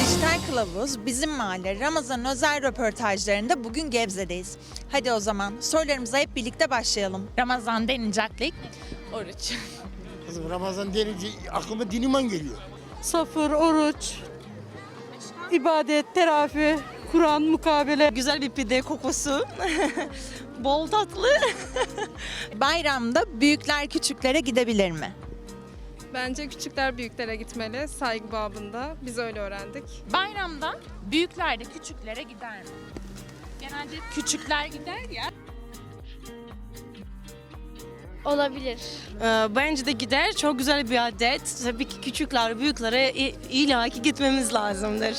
Dijital Kılavuz Bizim Mahalle Ramazan özel röportajlarında bugün Gebze'deyiz. Hadi o zaman sorularımıza hep birlikte başlayalım. Ramazan denileceklik. Oruç. Kızım Ramazan denince aklıma din iman geliyor. Safır, oruç, ibadet, terafi, Kur'an, mukabele. Güzel bir pide kokusu. Bol tatlı. Bayramda büyükler küçüklere gidebilir mi? Bence küçükler büyüklere gitmeli saygı babında. Biz öyle öğrendik. Bayramda büyükler de küçüklere gider mi? Genelde küçükler gider ya. Olabilir. Ee, bence de gider. Çok güzel bir adet. Tabii ki küçükler, büyüklere i- illa ki gitmemiz lazımdır.